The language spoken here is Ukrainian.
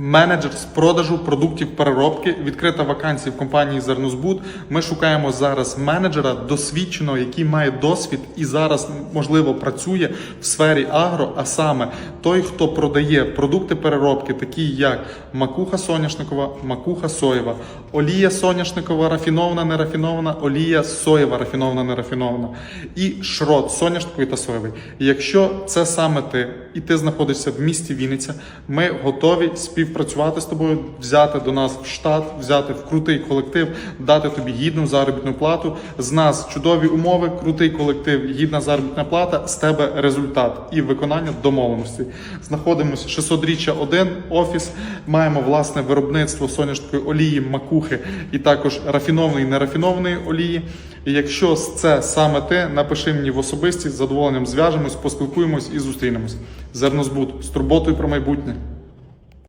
Менеджер з продажу продуктів переробки, відкрита вакансія в компанії Зернозбуд. Ми шукаємо зараз менеджера досвідченого, який має досвід і зараз можливо працює в сфері агро, а саме той, хто продає продукти переробки, такі як макуха соняшникова, макуха соєва, олія соняшникова, рафінована, нерафінована, олія соєва, рафінована, нерафінована, і шрот соняшниковий та соєвий. Якщо це саме ти, і ти знаходишся в місті Вінниця, ми готові співпрацювати з тобою, взяти до нас в штат, взяти в крутий колектив, дати тобі гідну заробітну плату. З нас чудові умови, крутий колектив, гідна заробітна плата, з тебе результат і виконання домовленості. Знаходимося 600-річчя 1, офіс. Маємо власне виробництво соняшкої олії, макухи і також рафінованої, нерафінованої олії. І якщо це саме ти, напиши мені в особисті, з задоволенням зв'яжемось, поспілкуємось і зустрінемось. Зернозбут з турботою про майбутнє.